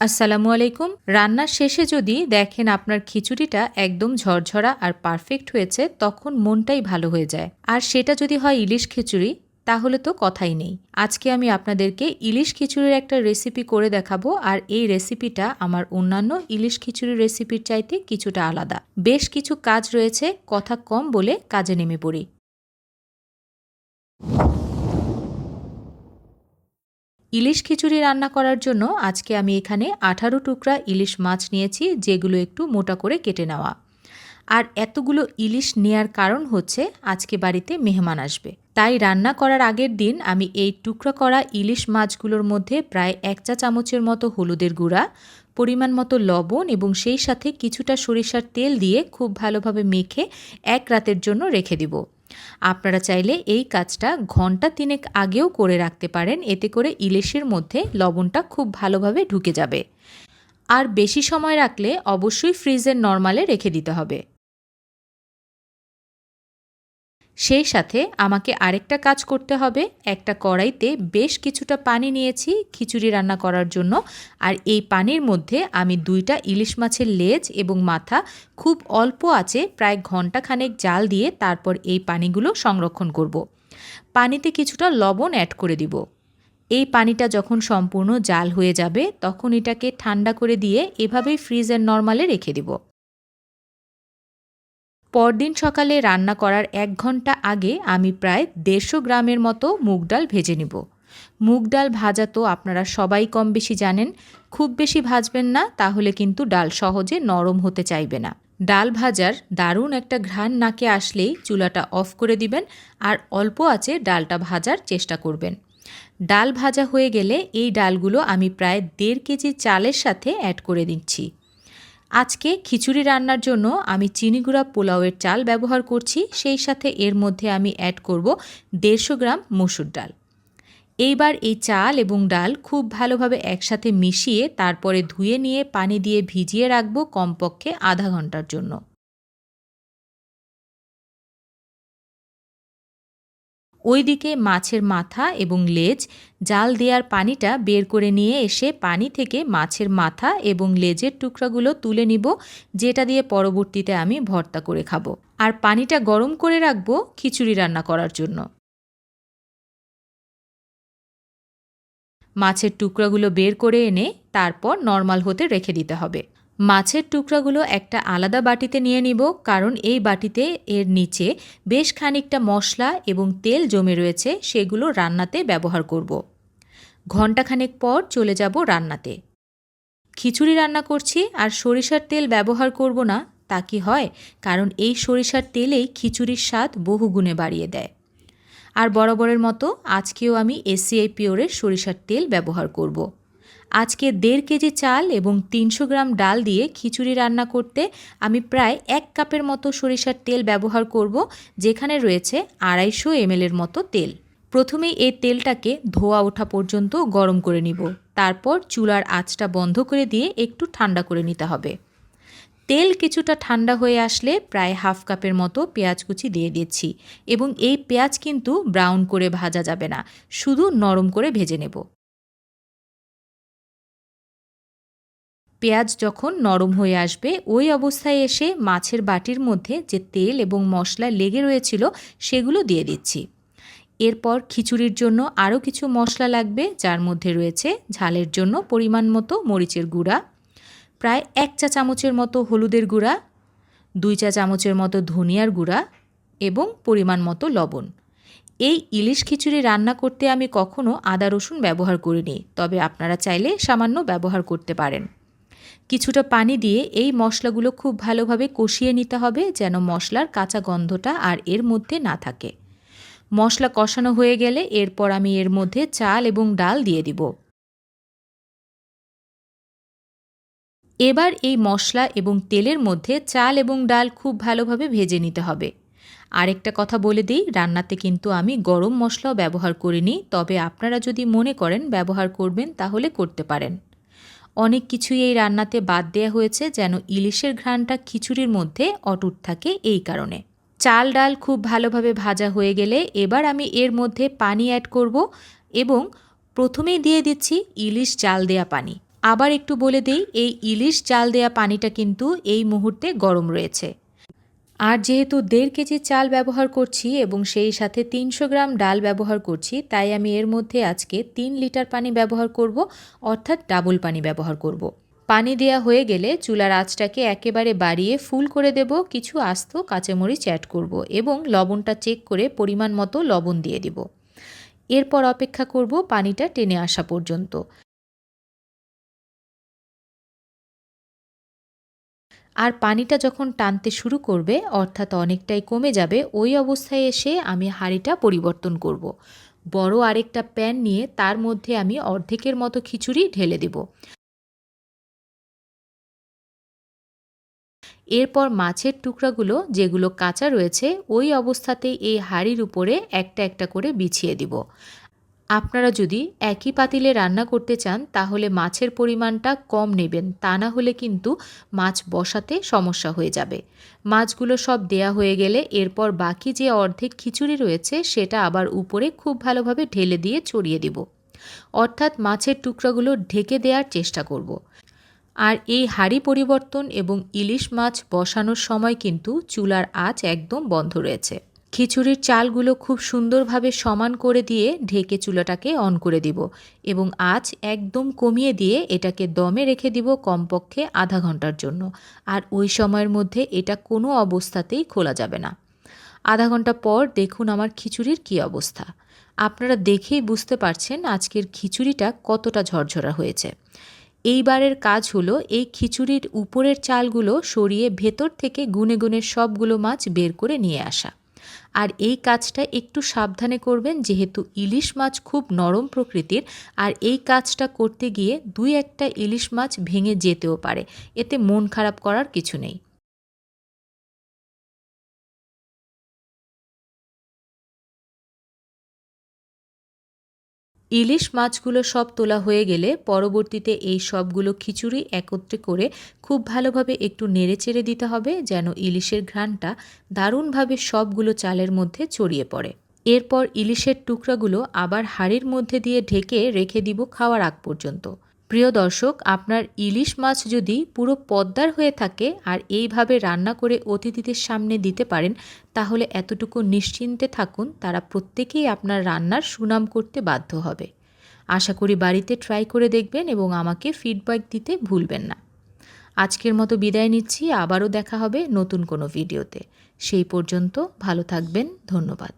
আসসালামু আলাইকুম। রান্নার শেষে যদি দেখেন আপনার খিচুড়িটা একদম ঝরঝরা আর পারফেক্ট হয়েছে, তখন মনটাই ভালো হয়ে যায়। আর সেটা যদি হয় ইলিশ খিচুড়ি, তাহলে তো কথাই নেই। আজকে আমি আপনাদেরকে ইলিশ খিচুড়ির একটা রেসিপি করে দেখাবো, আর এই রেসিপিটা আমার অন্যান্য ইলিশ খিচুড়ির রেসিপির চাইতে কিছুটা আলাদা। বেশ কিছু কাজ রয়েছে, কথা কম বলে কাজে নেমে পড়ি। ইলিশ খিচুড়ি রান্না করার জন্য আজকে আমি এখানে আঠারো টুকরা ইলিশ মাছ নিয়েছি, যেগুলো একটু মোটা করে কেটে নেওয়া। আর এতগুলো ইলিশ নেয়ার কারণ হচ্ছে আজকে বাড়িতে মেহমান আসবে। তাই রান্না করার আগের দিন আমি এই টুকরা করা ইলিশ মাছগুলোর মধ্যে প্রায় এক চা চামচের মতো হলুদের গুঁড়া, পরিমাণ মতো লবণ এবং সেই সাথে কিছুটা সরিষার তেল দিয়ে খুব ভালোভাবে মেখে এক রাতের জন্য রেখে দিব। আপনারা চাইলে এই কাজটা ঘণ্টা তিনেক আগেও করে রাখতে পারেন, এতে করে ইলিশের মধ্যে লবণটা খুব ভালোভাবে ঢুকে যাবে। আর বেশি সময় রাখলে অবশ্যই ফ্রিজের নর্মালে রেখে দিতে হবে। সেই সাথে আমাকে আরেকটা কাজ করতে হবে। একটা কড়াইতে বেশ কিছুটা পানি নিয়েছি খিচুড়ি রান্না করার জন্য। আর এই পানির মধ্যে আমি দুইটা ইলিশ মাছের লেজ এবং মাথা খুব অল্প আছে, প্রায় ঘন্টাখানেক জাল দিয়ে তারপর এই পানিগুলো সংরক্ষণ করব। পানিতে কিছুটা লবণ অ্যাড করে দিব। এই পানিটা যখন সম্পূর্ণ জাল হয়ে যাবে, তখন এটাকে ঠান্ডা করে দিয়ে এভাবেই ফ্রিজের নর্মালে রেখে দিব। পরদিন সকালে রান্না করার এক ঘণ্টা আগে আমি প্রায় দেড়শো গ্রামের মতো মুগ ডাল ভেজে নিব। মুগ ডাল ভাজা তো আপনারা সবাই কম বেশি জানেন, খুব বেশি ভাজবেন না, তাহলে কিন্তু ডাল সহজে নরম হতে চাইবে না। ডাল ভাজার দারুণ একটা ঘ্রাণ নাকে আসলেই চুলাটা অফ করে দিবেন আর অল্প আছে ডালটা ভাজার চেষ্টা করবেন। ডাল ভাজা হয়ে গেলে এই ডালগুলো আমি প্রায় দেড় কেজি চালের সাথে অ্যাড করে দিচ্ছি। আজকে খিচুড়ি রান্নার জন্য আমি চিনিগুড়া পোলাওয়ের চাল ব্যবহার করছি, সেই সাথে এর মধ্যে আমি অ্যাড করব দেড়শো গ্রাম মসুর ডাল। এইবার এই চাল এবং ডাল খুব ভালোভাবে একসাথে মিশিয়ে তারপরে ধুয়ে নিয়ে পানি দিয়ে ভিজিয়ে রাখব কমপক্ষে আধা ঘণ্টার জন্য। ওইদিকে মাছের মাথা এবং লেজ, জাল দেওয়ার পানিটা বের করে নিয়ে এসে পানি থেকে মাছের মাথা এবং লেজের টুকরাগুলো তুলে নিব, যেটা দিয়ে পরবর্তীতে আমি ভর্তা করে খাব। আর পানিটা গরম করে রাখব খিচুড়ি রান্না করার জন্য। মাছের টুকরাগুলো বের করে এনে তারপর নর্মাল হতে রেখে দিতে হবে। মাছের টুকরাগুলো একটা আলাদা বাটিতে নিয়ে নিব, কারণ এই বাটিতে এর নিচে বেশ খানিকটা মশলা এবং তেল জমে রয়েছে, সেগুলো রান্নাতে ব্যবহার করব। ঘণ্টাখানেক পর চলে যাব রান্নাতে। খিচুড়ি রান্না করছি, আর সরিষার তেল ব্যবহার করব না, তা কি হয়? কারণ এই সরিষার তেলেই খিচুড়ির স্বাদ বহুগুণে বাড়িয়ে দেয়। আর বরাবরের মতো আজকেও আমি এসিআই পিওরের সরিষার তেল ব্যবহার করব। আজকে দেড় কেজি চাল এবং তিনশো গ্রাম ডাল দিয়ে খিচুড়ি রান্না করতে আমি প্রায় এক কাপের মতো সরিষার তেল ব্যবহার করব, যেখানে রয়েছে আড়াইশো এমএলের মতো তেল। প্রথমেই এই তেলটাকে ধোয়া ওঠা পর্যন্ত গরম করে নিব। তারপর চুলার আঁচটা বন্ধ করে দিয়ে একটু ঠান্ডা করে নিতে হবে। তেল কিছুটা ঠান্ডা হয়ে আসলে প্রায় হাফ কাপের মতো পেঁয়াজ কুচি দিয়ে দিচ্ছি এবং এই পেঁয়াজ কিন্তু ব্রাউন করে ভাজা যাবে না, শুধু নরম করে ভেজে নেব। পেঁয়াজ যখন নরম হয়ে আসবে, ওই অবস্থায় এসে মাছের বাটির মধ্যে যে তেল এবং মশলা লেগে রয়েছিল, সেগুলো দিয়ে দিচ্ছি। এরপর খিচুড়ির জন্য আরও কিছু মশলা লাগবে, যার মধ্যে রয়েছে ঝালের জন্য পরিমাণ মতো মরিচের গুঁড়া, প্রায় এক চা চামচের মতো হলুদের গুঁড়া, দুই চা চামচের মতো ধনিয়ার গুঁড়া এবং পরিমাণ মতো লবণ। এই ইলিশ খিচুড়ি রান্না করতে আমি কখনও আদা রসুন ব্যবহার করিনি, তবে আপনারা চাইলে সামান্য ব্যবহার করতে পারেন। কিছুটা পানি দিয়ে এই মশলাগুলো খুব ভালোভাবে কষিয়ে নিতে হবে যেন মশলার কাঁচা গন্ধটা আর এর মধ্যে না থাকে। মশলা কষানো হয়ে গেলে এরপর আমি এর মধ্যে চাল এবং ডাল দিয়ে দিব। এবার এই মশলা এবং তেলের মধ্যে চাল এবং ডাল খুব ভালোভাবে ভেজে নিতে হবে। আরেকটা কথা বলে দিই, রান্নাতে কিন্তু আমি গরম মশলাও ব্যবহার করিনি, তবে আপনারা যদি মনে করেন ব্যবহার করবেন তাহলে করতে পারেন। অনেক কিছুই এই রান্নাতে বাদ দেওয়া হয়েছে যেন ইলিশের ঘ্রাণটা খিচুড়ির মধ্যে অটুট থাকে এই কারণে। চাল ডাল খুব ভালোভাবে ভাজা হয়ে গেলে এবার আমি এর মধ্যে পানি অ্যাড করব এবং প্রথমেই দিয়ে দিচ্ছি ইলিশ চাল দেয়া পানি। আবার একটু বলে দিই, এই ইলিশ চাল দেয়া পানিটা কিন্তু এই মুহূর্তে গরম রয়েছে। আর যেহেতু দেড় কেজি চাল ব্যবহার করছি এবং সেই সাথে তিনশো গ্রাম ডাল ব্যবহার করছি, তাই আমি এর মধ্যে আজকে তিন লিটার পানি ব্যবহার করব, অর্থাৎ ডাবল পানি ব্যবহার করব। পানি দেয়া হয়ে গেলে চুলার আঁচটাকে একেবারে বাড়িয়ে ফুল করে দেব, কিছু আস্ত কাঁচামরিচ অ্যাড করব এবং লবণটা চেক করে পরিমাণ মতো লবণ দিয়ে দিব এরপর অপেক্ষা করব পানিটা টেনে আসা পর্যন্ত আর পানিটা যখন টানতে শুরু করবে, অর্থাৎ অনেকটাই কমে যাবে, ওই অবস্থায় এসে আমি হাঁড়িটা পরিবর্তন করব। বড় আরেকটা প্যান নিয়ে তার মধ্যে আমি অর্ধেকের মতো খিচুড়ি ঢেলে দেব এরপর মাছের টুকরাগুলো যেগুলো কাঁচা রয়েছে, ওই অবস্থাতেই এই হাঁড়ির উপরে একটা একটা করে বিছিয়ে দিব আপনারা যদি একই পাতিলে রান্না করতে চান, তাহলে মাছের পরিমাণটা কম নেবেন। তা না হলে কিন্তু মাছ বসাতে সমস্যা হয়ে যাবে। মাছগুলো সব দেয়া হয়ে গেলে এরপর বাকি যে অর্ধেক খিচুড়ি রয়েছে, সেটা আবার উপরে খুব ভালোভাবে ঢেলে দিয়ে ছড়িয়ে দিব। অর্থাৎ মাছের টুকরাগুলো ঢেকে দেওয়ার চেষ্টা করব। আর এই হাঁড়ি পরিবর্তন এবং ইলিশ মাছ বসানোর সময় কিন্তু চুলার আঁচ একদম বন্ধ রয়েছে। খিচুড়ির চালগুলো খুব সুন্দরভাবে সমান করে দিয়ে ঢেকে চুলাটাকে অন করে দিব এবং আঁচ একদম কমিয়ে দিয়ে এটাকে দমে রেখে দিব কমপক্ষে আধা ঘণ্টার জন্য। আর ওই সময়ের মধ্যে এটা কোনো অবস্থাতেই খোলা যাবে না। আধা ঘণ্টা পর দেখুন আমার খিচুড়ির কী অবস্থা। আপনারা দেখেই বুঝতে পারছেন আজকের খিচুড়িটা কতটা ঝরঝরা হয়েছে। এইবারের কাজ হলো এই খিচুড়ির উপরের চালগুলো সরিয়ে ভেতর থেকে গুনে গুনে সবগুলো মাছ বের করে নিয়ে আসা। আর এই কাজটা একটু সাবধানে করবেন, যেহেতু ইলিশ মাছ খুব নরম প্রকৃতির, আর এই কাজটা করতে গিয়ে দুই একটা ইলিশ মাছ ভেঙে যেতেও পারে। এতে মন খারাপ করার কিছু নেই। ইলিশ মাছগুলো সব তোলা হয়ে গেলে পরবর্তীতে এই সবগুলো খিচুড়ি একত্রে করে খুব ভালোভাবে একটু নেড়েচেড়ে দিতে হবে যেন ইলিশের ঘ্রাণটা দারুণভাবে সবগুলো চালের মধ্যে ছড়িয়ে পড়ে। এরপর ইলিশের টুকরাগুলো আবার হাড়ির মধ্যে দিয়ে ঢেকে রেখে দিব খাওয়ার আগ পর্যন্ত। প্রিয় দর্শক, আপনার ইলিশ মাছ যদি পুরো পদ্মার হয়ে থাকে আর এইভাবে রান্না করে অতিথিদের সামনে দিতে পারেন, তাহলে এতটুকু নিশ্চিন্তে থাকুন, তারা প্রত্যেকেই আপনার রান্নার সুনাম করতে বাধ্য হবে। আশা করি বাড়িতে ট্রাই করে দেখবেন এবং আমাকে ফিডব্যাক দিতে ভুলবেন না। আজকের মতো বিদায় নিচ্ছি, আবারও দেখা হবে নতুন কোনো ভিডিওতে সেই পর্যন্ত ভালো থাকবেন, ধন্যবাদ।